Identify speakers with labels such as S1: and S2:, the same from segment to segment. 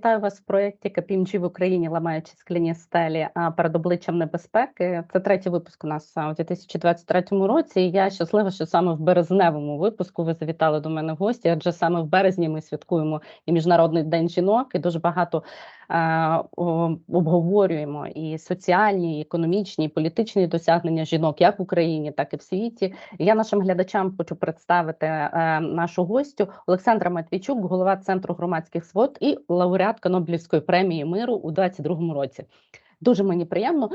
S1: вітаю вас в проєкті KPMG в Україні, ламаючи скляні стелі перед обличчям небезпеки. Це третій випуск у нас у 2023 році. і Я щаслива, що саме в березневому випуску ви завітали до мене в гості, адже саме в березні ми святкуємо і міжнародний день жінок, і дуже багато обговорюємо і соціальні, і економічні, і політичні досягнення жінок, як в Україні, так і в світі. Я нашим глядачам хочу представити е, нашу гостю Олександра Матвійчук, голова центру громадських свод і лауреатка Нобелівської премії миру у 22-му році. Дуже мені приємно.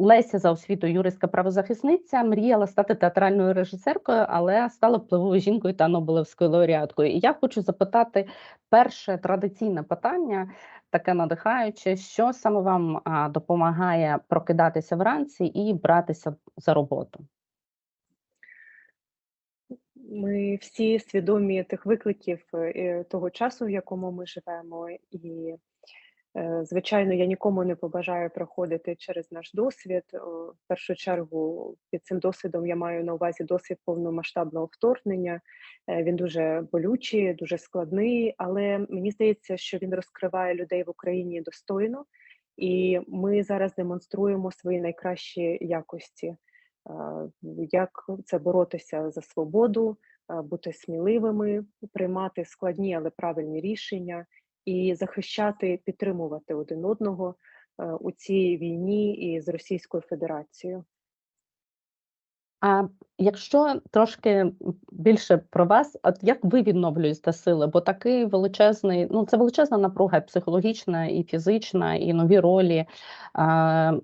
S1: Леся за освітою юристка правозахисниця мріяла стати театральною режисеркою, але стала впливовою жінкою та Нобелевською лауреаткою. І я хочу запитати перше традиційне питання, таке надихаюче, що саме вам допомагає прокидатися вранці і братися за роботу?
S2: Ми всі свідомі тих викликів е, того часу, в якому ми живемо, і звичайно, я нікому не побажаю проходити через наш досвід. В першу чергу під цим досвідом я маю на увазі досвід повномасштабного вторгнення. Е, він дуже болючий, дуже складний, але мені здається, що він розкриває людей в Україні достойно, і ми зараз демонструємо свої найкращі якості як це боротися за свободу, бути сміливими, приймати складні, але правильні рішення і захищати, підтримувати один одного у цій війні і з Російською Федерацією.
S1: А якщо трошки більше про вас, от як ви відновлюєте сили? Бо такий величезний, ну це величезна напруга, психологічна і фізична, і нові ролі,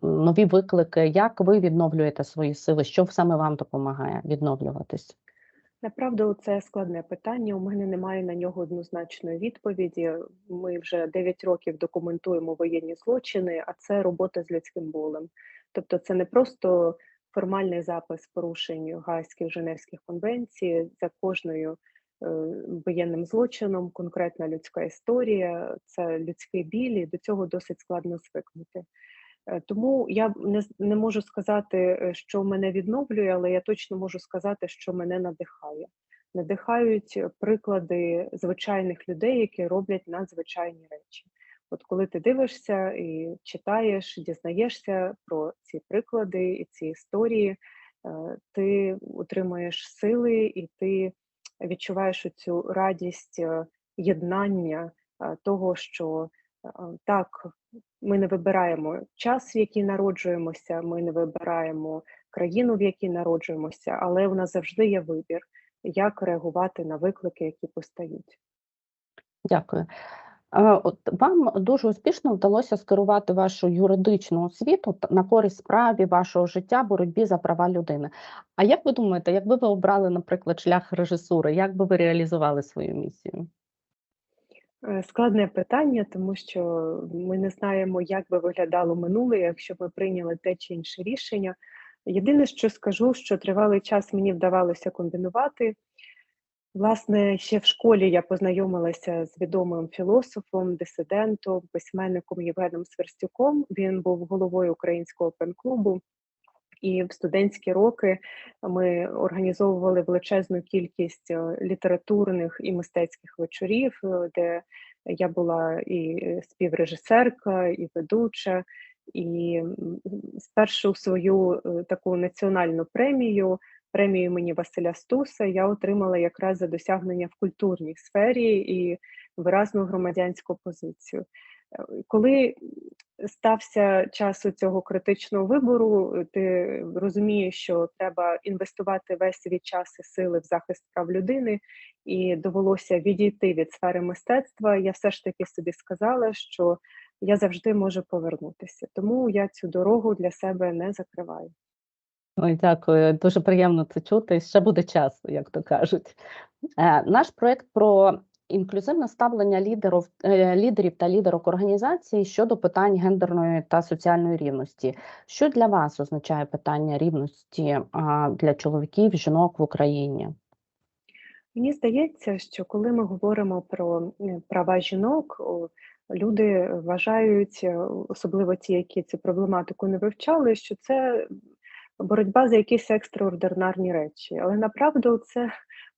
S1: нові виклики. Як ви відновлюєте свої сили? Що саме вам допомагає відновлюватись?
S2: Направду, це складне питання. У мене немає на нього однозначної відповіді. Ми вже 9 років документуємо воєнні злочини, а це робота з людським болем. Тобто, це не просто формальний запис порушень Гаазьких Женевських конвенцій за кожною е, воєнним злочином, конкретна людська історія, це людський біль, і до цього досить складно звикнути. Е, тому я не не можу сказати, е, що мене відновлює, але я точно можу сказати, що мене надихає. Надихають приклади звичайних людей, які роблять надзвичайні речі. От коли ти дивишся і читаєш, дізнаєшся про ці приклади і ці історії, е, ти отримуєш сили і ти відчуваєш цю радість е, єднання е, того, що так, ми не вибираємо час, в який народжуємося, ми не вибираємо країну, в якій народжуємося, але у нас завжди є вибір, як реагувати на виклики, які постають.
S1: Дякую. От вам дуже успішно вдалося скерувати вашу юридичну освіту на користь справі вашого життя, боротьбі за права людини. А як ви думаєте, якби ви обрали, наприклад, шлях режисури, як би ви реалізували свою місію?
S2: Е, складне питання, тому що ми не знаємо, як би виглядало минуле, якщо ми прийняли те чи інше рішення. Єдине, що скажу, що тривалий час мені вдавалося комбінувати. Власне, ще в школі я познайомилася з відомим філософом, дисидентом, письменником Євгеном Сверстюком. Він був головою українського пен-клубу. І в студентські роки ми організовували величезну кількість е, літературних і мистецьких вечорів, е, де я була і співрежисерка, і ведуча, і спершу свою е, таку національну премію премію імені Василя Стуса я отримала якраз за досягнення в культурній сфері. І виразну громадянську позицію. Е, коли стався час у цього критичного вибору, ти розумієш, що треба інвестувати весь свій час і сили в захист прав людини, і довелося відійти від сфери мистецтва. Я все ж таки собі сказала, що я завжди можу повернутися, тому я цю дорогу для себе не закриваю.
S1: Ой, дякую. Дуже приємно це чути. Ще буде час, як то кажуть. Е, наш проєкт про інклюзивне ставлення лідерів, е, лідерів та лідерок організації щодо питань гендерної та соціальної рівності. Що для вас означає питання рівності для чоловіків, жінок в Україні?
S2: Мені здається, що коли ми говоримо про права жінок, люди вважають, особливо ті, які цю проблематику не вивчали, що це боротьба за якісь екстраординарні речі. Але направду це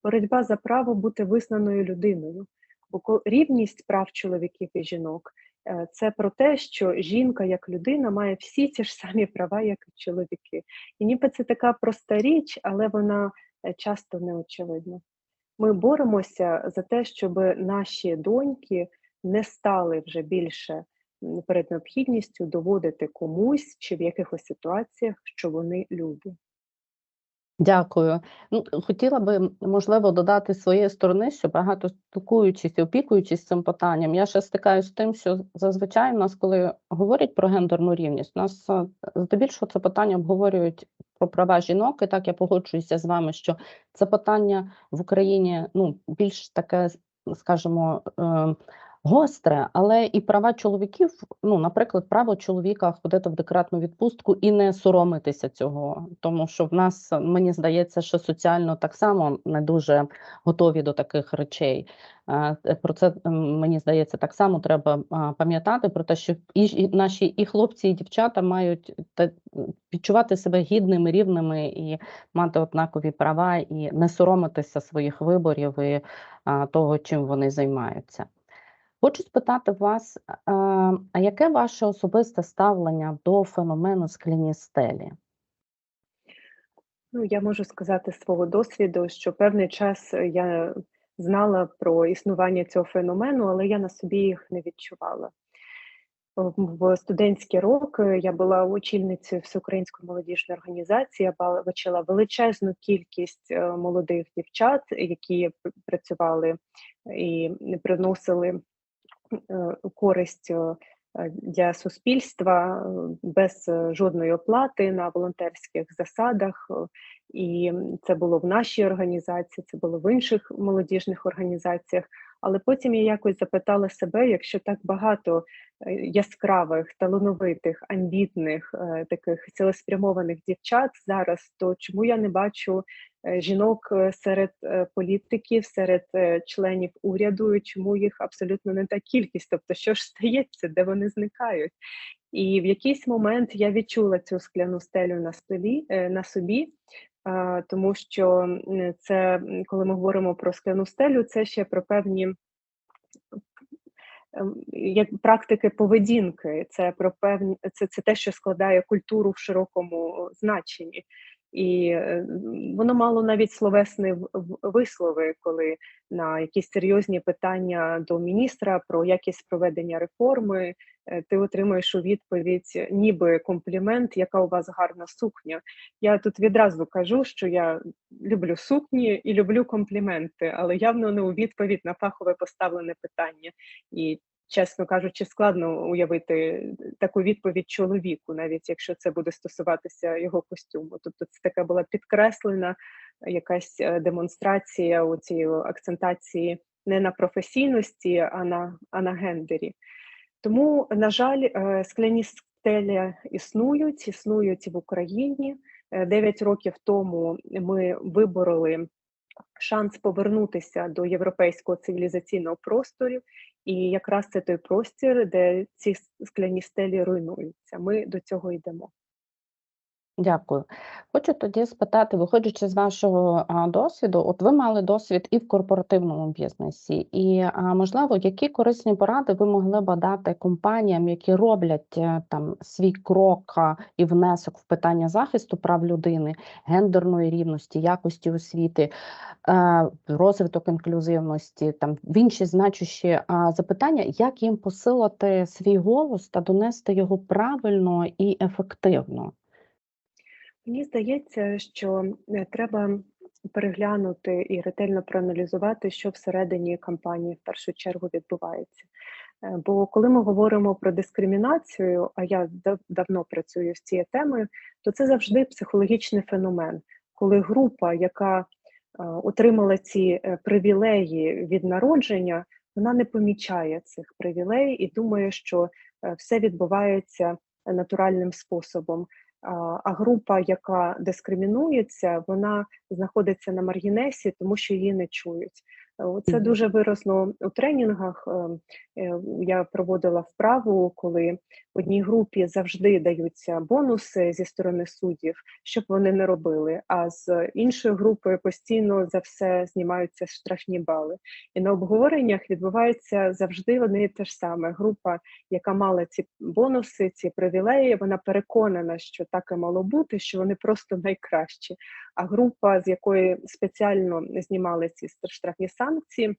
S2: боротьба за право бути визнаною людиною, Бо рівність прав чоловіків і жінок е, це про те, що жінка як людина має всі ті ж самі права, як і чоловіки. І ніби це така проста річ, але вона е, часто неочевидна. Ми боремося за те, щоб наші доньки не стали вже більше перед необхідністю доводити комусь чи в якихось ситуаціях, що вони люди.
S1: Дякую. Ну, хотіла би, можливо, додати своєї сторони, що багато спілкуючись і опікуючись цим питанням, я ще стикаюся з тим, що зазвичай у нас, коли говорять про гендерну рівність, у нас е, здебільшого це питання обговорюють про права жінок, і так я погоджуюся з вами, що це питання в Україні ну, більш таке, скажімо, е, гостре, але і права чоловіків, ну, наприклад, право чоловіка ходити в декретну відпустку і не соромитися цього, тому що в нас, мені здається, що соціально так само не дуже готові до таких речей. Е, Про це мені здається, так само треба пам'ятати про те, що і, наші і хлопці, і дівчата мають відчувати себе гідними, рівними і мати однакові права, і не соромитися своїх виборів і того, чим вони займаються. Хочу спитати вас, е, а яке ваше особисте ставлення до феномену скляні стелі?
S2: Ну, я можу сказати з свого досвіду, що певний час е, я знала про існування цього феномену, але я на собі їх не відчувала. В студентські роки я була очільницею всеукраїнської молодіжної організації. Я бачила величезну кількість е, молодих дівчат, які працювали і приносили користь е, для суспільства е, без е, жодної оплати на волонтерських засадах. Е, І це було в нашій організації, це було в інших молодіжних організаціях. Але потім я якось запитала себе, якщо так багато е, яскравих, талановитих, амбітних, е, таких цілеспрямованих дівчат зараз, то чому я не бачу е, жінок е, серед е, політиків, серед е, членів уряду, чому їх абсолютно не та кількість? Тобто, що ж стається, де вони зникають? І в якийсь момент я відчула цю скляну стелю на столі е, на собі. Тому що це, коли ми говоримо про скляну стелю, це ще про певні як практики поведінки, це про певні це, це те, що складає культуру в широкому значенні. І е, воно мало навіть словесні вислови, коли на якісь серйозні питання до міністра про якість проведення реформи е, ти отримуєш у відповідь ніби комплімент, яка у вас гарна сукня. Я тут відразу кажу, що я люблю сукні і люблю компліменти, але явно не у відповідь на фахове поставлене питання. І, чесно кажучи, складно уявити таку відповідь чоловіку, навіть якщо це буде стосуватися його костюму. Тобто, це така була підкреслена якась е, демонстрація у цієї акцентації не на професійності, а на, а на гендері. Тому, на жаль, е, скляні стелі існують, існують в Україні. Е, Дев'ять років тому ми вибороли шанс повернутися до європейського цивілізаційного простору, і якраз це той простір, де ці скляні стелі руйнуються. Ми до цього йдемо.
S1: Дякую. Хочу тоді спитати, виходячи з вашого досвіду, от ви мали досвід і в корпоративному бізнесі, і можливо, які корисні поради ви могли б дати компаніям, які роблять е, там свій крок і внесок в питання захисту прав людини, гендерної рівності, якості освіти, е, розвиток інклюзивності, там в інші значущі запитання, як їм посилити свій голос та донести його правильно і ефективно?
S2: Мені здається, що е, треба переглянути і ретельно проаналізувати, що всередині кампанії в першу чергу відбувається. Е, Бо коли ми говоримо про дискримінацію, а я дав- давно працюю з цією темою, то це завжди психологічний феномен, коли група, яка е, отримала ці привілеї від народження, вона не помічає цих привілей і думає, що все відбувається натуральним способом. А група, яка дискримінується, вона знаходиться на маргінесі, тому що її не чують. Це дуже виразно у тренінгах. е, е, Я проводила вправу, коли одній групі завжди даються бонуси зі сторони суддів, щоб вони не робили. А з іншої групи постійно за все знімаються штрафні бали. І на обговореннях відбувається завжди одне і те ж саме. Група, яка мала ці бонуси, ці привілеї, вона переконана, що так і мало бути, що вони просто найкращі. А група, з якої спеціально знімали ці штрафні санкції.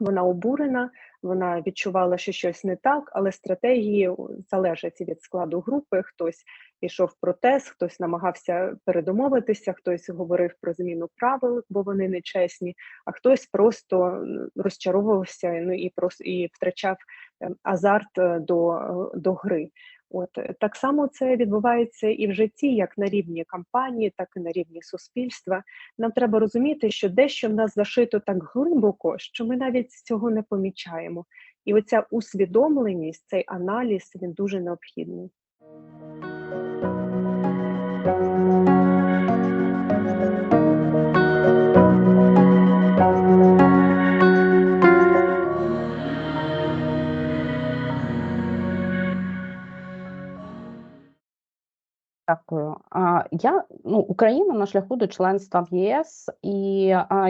S2: Вона обурена, вона відчувала, що щось не так, але стратегії залежать від складу групи. Хтось йшов в протест, хтось намагався передомовитися, хтось говорив про зміну правил, бо вони нечесні, а хтось просто розчаровувався ну і просто і втрачав ем, азарт е, до, е, до гри. От е, так само це відбувається і в житті, як на рівні кампанії, так і на рівні суспільства. Нам треба розуміти, що дещо в нас зашито так глибоко, що ми навіть цього не помічаємо. І оця усвідомленість, цей аналіз він дуже необхідний.
S1: Дякую. Я ну, Україна на шляху до членства в ЄС, і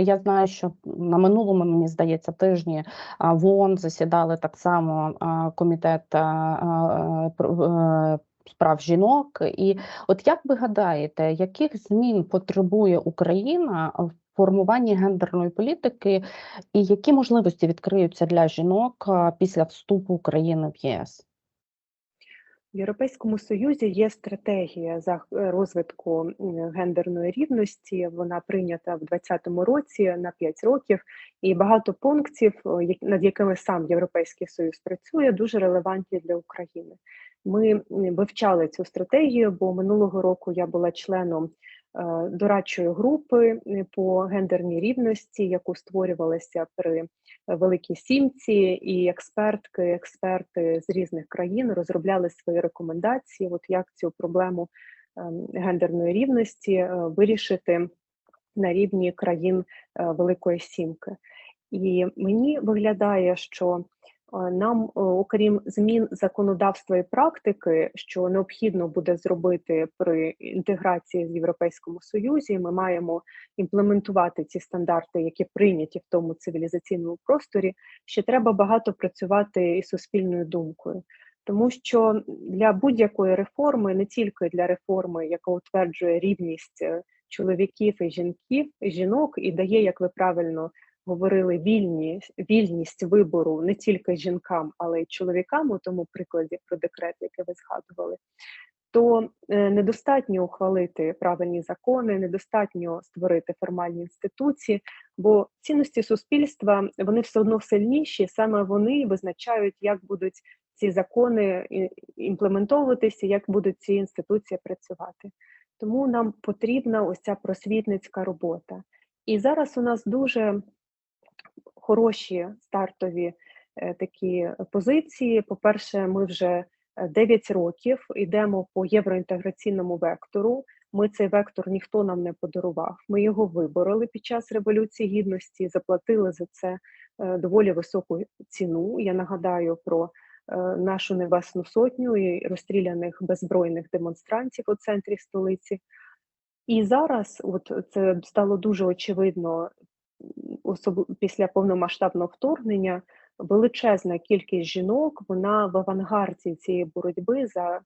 S1: я знаю, що на минулому, мені здається, тижні в ООН засідали так само комітет справ жінок. І от як ви гадаєте, яких змін потребує Україна в формуванні гендерної політики, і які можливості відкриються для жінок після вступу України в ЄС?
S2: В Європейському Союзі є стратегія за е, розвитку гендерної рівності. Вона прийнята в 2020 році на 5 років, і багато пунктів, над якими сам Європейський Союз працює, дуже релевантні для України. Ми вивчали цю стратегію, бо минулого року я була членом дорадчої групи е, по гендерній рівності, яку створювалася при Великій Сімці, і експертки, експерти з різних країн розробляли свої рекомендації, от як цю проблему ем, гендерної рівності е, вирішити на рівні країн е, Великої Сімки. І мені виглядає, що е, нам, е, окрім змін законодавства і практики, що необхідно буде зробити при інтеграції з Європейському Союзі, ми маємо імплементувати ці стандарти, які прийняті в тому цивілізаційному просторі. Ще треба багато працювати із суспільною думкою. Тому що для будь-якої реформи, не тільки для реформи, яка утверджує рівність е, чоловіків і жінків, жінок, і дає, як ви правильно говорили, вільність, вільність вибору не тільки жінкам, але й чоловікам, у тому прикладі про декрет, який ви згадували, то е, недостатньо ухвалити правильні закони, недостатньо створити формальні інституції, бо цінності суспільства вони все одно сильніші, саме вони визначають, як будуть ці закони імплементовуватися, як будуть ці інституції працювати. Тому нам потрібна ось ця просвітницька робота. І зараз у нас дуже хороші стартові е, такі позиції. По-перше, ми вже е, 9 років йдемо по євроінтеграційному вектору. Ми цей вектор ніхто нам не подарував. Ми його вибороли під час революції гідності, заплатили за це е, доволі високу ціну. Я нагадаю про е, нашу небесну сотню і розстріляних беззбройних демонстрантів у центрі столиці. І зараз, от це стало дуже очевидно, особ... після повномасштабного вторгнення, величезна кількість жінок вона в авангарді цієї боротьби за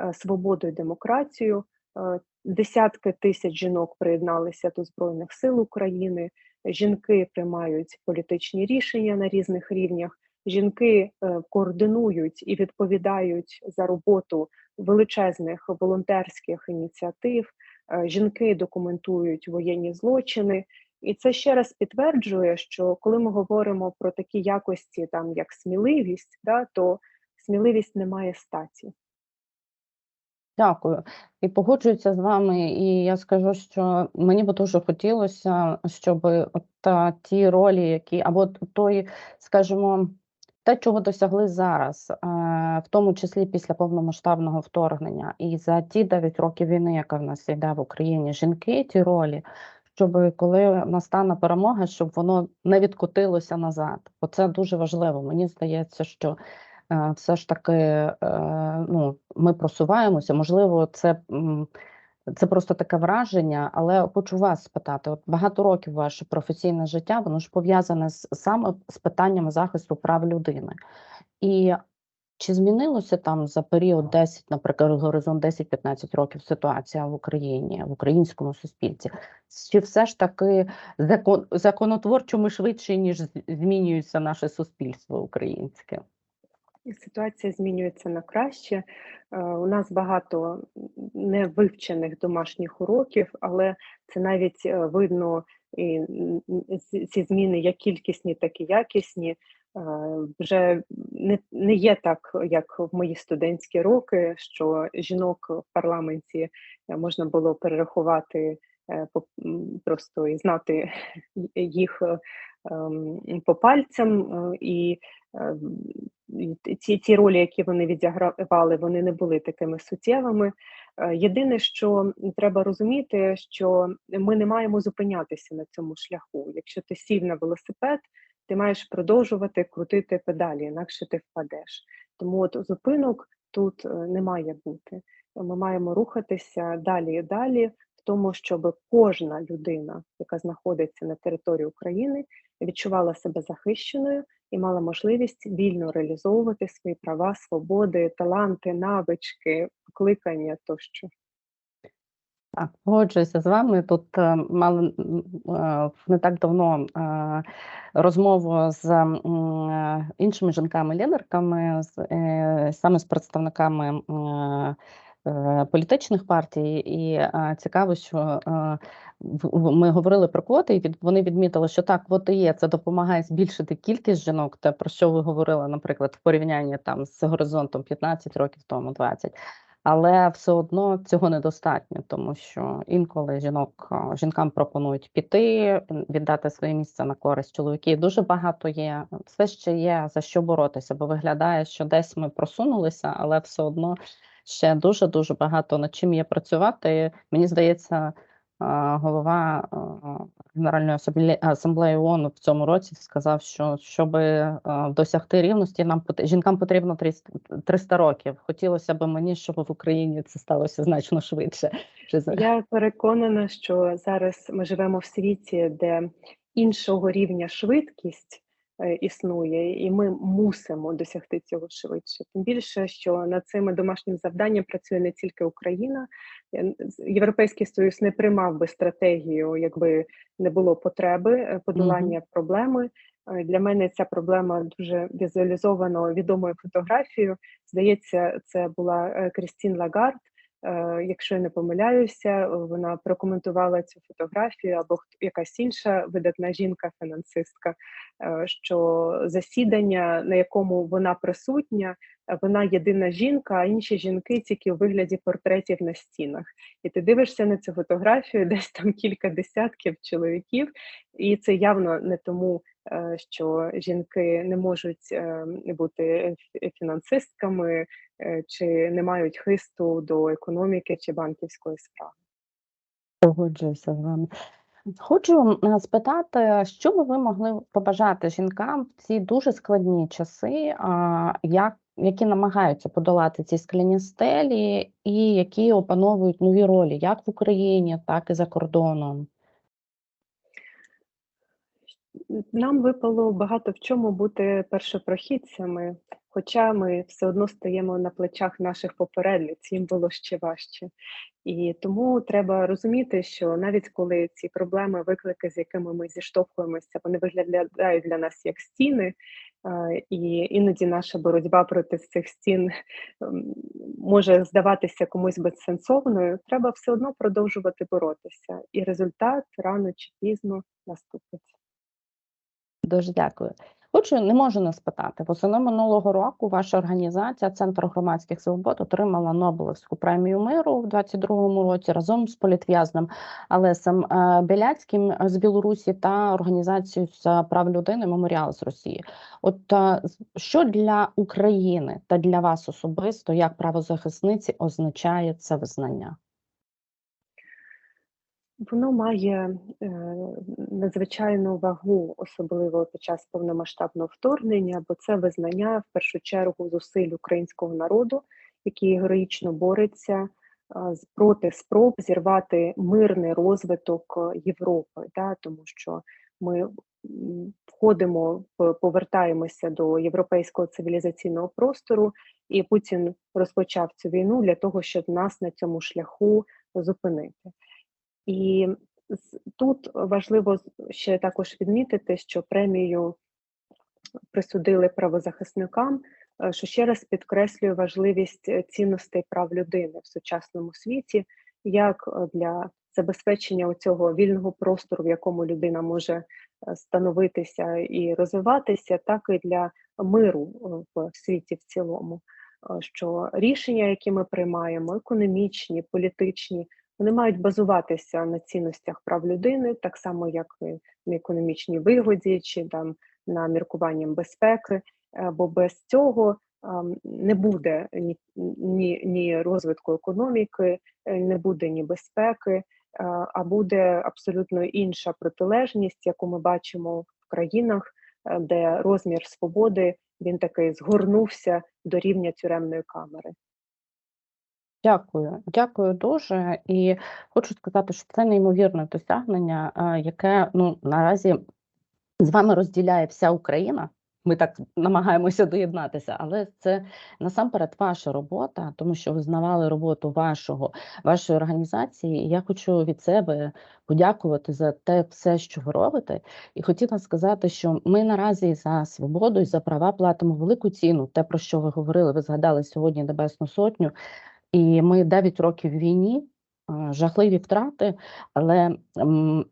S2: е, свободу і демократію. Е, Десятки тисяч жінок приєдналися до Збройних сил України. Жінки приймають політичні рішення на різних рівнях. Жінки е, координують і відповідають за роботу величезних волонтерських ініціатив. Жінки документують воєнні злочини, і це ще раз підтверджує, що коли ми говоримо про такі якості, там як сміливість, да, то сміливість не має статі.
S1: Дякую. І погоджуюся з вами, і я скажу, що мені би дуже хотілося, щоб от ті ролі, які або той, скажімо, те, чого досягли зараз, е, в тому числі після повномасштабного вторгнення, і за ті 9 років війни, яка в нас йде в Україні, жінки, ті ролі, щоб коли настане перемога, щоб воно не відкотилося назад. Бо це дуже важливо. Мені здається, що е, все ж таки е, ну, ми просуваємося. Можливо, це, це просто таке враження, але хочу вас спитати: от багато років ваше професійне життя, воно ж пов'язане з саме з питаннями захисту прав людини. І чи змінилося там за період 10, наприклад, горизонт 10-15 років ситуація в Україні, в українському суспільстві? Чи все ж таки закон, законотворчо ми швидше, ніж змінюється наше суспільство українське?
S2: Ситуація змінюється на краще. Е, У нас багато невивчених домашніх уроків, але це навіть е, видно і ці зміни як кількісні, так і якісні. Е, Вже не, не є так, як в мої студентські роки, що жінок в парламенті е, можна було перерахувати е, просто і знати їх ем, по пальцям, і ці, ці ролі, які вони відігравали, вони не були такими суттєвими. Єдине, що треба розуміти, що ми не маємо зупинятися на цьому шляху. Якщо ти сів на велосипед, ти маєш продовжувати крутити педалі, інакше ти впадеш. Тому от зупинок тут е, не має бути. Ми маємо рухатися далі і далі в тому, щоб кожна людина, яка знаходиться на території України, відчувала себе захищеною і мала можливість вільно реалізовувати свої права, свободи, таланти, навички, покликання тощо.
S1: Так, погоджуюся з вами. Тут е, мали е, не так давно е, розмову з іншими жінками-лідерками, саме з представниками політичних партій, і цікаво, що ми говорили про квоти, і вони відмітили, що так, квоти є, це допомагає збільшити кількість жінок, те, про що ви говорили, наприклад, в порівнянні там з горизонтом 15 років тому, 20. Але все одно цього недостатньо, тому що інколи жінок жінкам пропонують піти, віддати своє місце на користь чоловіків. Дуже багато є. Все ще є за що боротися, бо виглядає, що десь ми просунулися, але все одно ще дуже дуже багато над чим є працювати. Мені здається, голова Генеральної асамблеї, ООН в цьому році сказав, що щоб досягти рівності, нам жінкам потрібно 300, 300 років. Хотілося б мені, щоб в Україні це сталося значно швидше.
S2: Я переконана, що зараз ми живемо в світі, де іншого рівня швидкість існує, і ми мусимо досягти цього швидше. Тим більше, що над цими домашнім завданням працює не тільки Україна. Е, Європейський Союз не приймав би стратегію, якби не було потреби е, подолання проблеми. Е, Для мене ця проблема дуже візуалізовано відомою фотографією. Здається, це була е, Крістін Лагард. Е, Якщо я не помиляюся, вона прокоментувала цю фотографію або якась інша видатна жінка-фінансистка, е, що засідання, на якому вона присутня, е, вона єдина жінка, а інші жінки тільки у вигляді портретів на стінах. І ти дивишся на цю фотографію, десь там кілька десятків чоловіків, і це явно не тому, що жінки не можуть бути фі- фінансистками чи не мають хисту до економіки чи банківської справи.
S1: Погоджуюся з вами. Хочу е, спитати, що би ви могли побажати жінкам в ці дуже складні часи, як, які намагаються подолати ці скляні стелі, і які опановують нові ролі, як в Україні, так і за кордоном.
S2: Нам випало багато в чому бути першопрохідцями, хоча ми все одно стоїмо на плечах наших попередниць, їм було ще важче. І тому треба розуміти, що навіть коли ці проблеми, виклики, з якими ми зіштовхуємося, вони виглядають для нас як стіни, і іноді наша боротьба проти цих стін ем, може здаватися комусь безсенсовною, треба все одно продовжувати боротися, і результат рано чи пізно наступить.
S1: Дуже дякую. Хочу, не можу не спитати. Восени минулого року ваша організація Центр громадських свобод отримала Нобелівську премію миру в 22-му році разом з політв'язним Олесем е, Біляцьким з Білорусі та організацією з прав людини Меморіал з Росії. От е, що для України та для вас особисто, як правозахисниці, означає це визнання?
S2: Воно має е, надзвичайну вагу, особливо під час повномасштабного вторгнення, бо це визнання в першу чергу зусиль українського народу, який героїчно бореться з- проти спроб зірвати мирний розвиток е, Європи, да, тому що ми входимо, повертаємося до європейського цивілізаційного простору, і Путін розпочав цю війну для того, щоб нас на цьому шляху зупинити. І тут важливо ще також відмітити, що премію присудили правозахисникам, е, що ще раз підкреслює важливість е, цінностей прав людини в сучасному світі, як е, для забезпечення цього вільного простору, в якому людина може становитися і розвиватися, так і для миру в світі в цілому. Що рішення, які ми приймаємо, економічні, політичні, вони мають базуватися на цінностях прав людини, так само як на економічній вигоді, чи там на міркуванням безпеки, е, бо без цього не буде ні, ні, ні розвитку економіки, е, не буде ні безпеки, е, а буде абсолютно інша протилежність, яку ми бачимо в країнах, де розмір свободи він таки згорнувся до рівня тюремної камери.
S1: Дякую, дякую дуже. І хочу сказати, що це неймовірне досягнення, е, яке ну наразі з вами розділяє вся Україна. Ми так намагаємося доєднатися, але це насамперед ваша робота, тому що визнавали роботу вашого вашої організації. І я хочу від себе подякувати за те все, що ви робите. І хотіла сказати, що ми наразі за свободу і за права платимо велику ціну. Те, про що ви говорили, ви згадали сьогодні Небесну Сотню. І ми 9 років в війні, е, жахливі втрати, але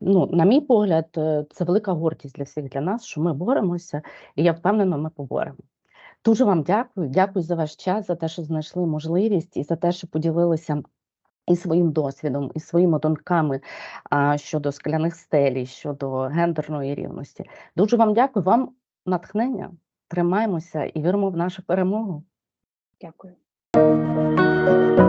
S1: ну, на мій погляд, е, це велика гордість для всіх для нас, що ми боремося, і я впевнена, ми поборемо. Дуже вам дякую. Дякую за ваш час, за те, що знайшли можливість, і за те, що поділилися і своїм досвідом, і своїми думками а, щодо скляних стелі, щодо гендерної рівності. Дуже вам дякую. Вам натхнення. Тримаємося і віримо в нашу перемогу.
S2: Дякую. Thank you.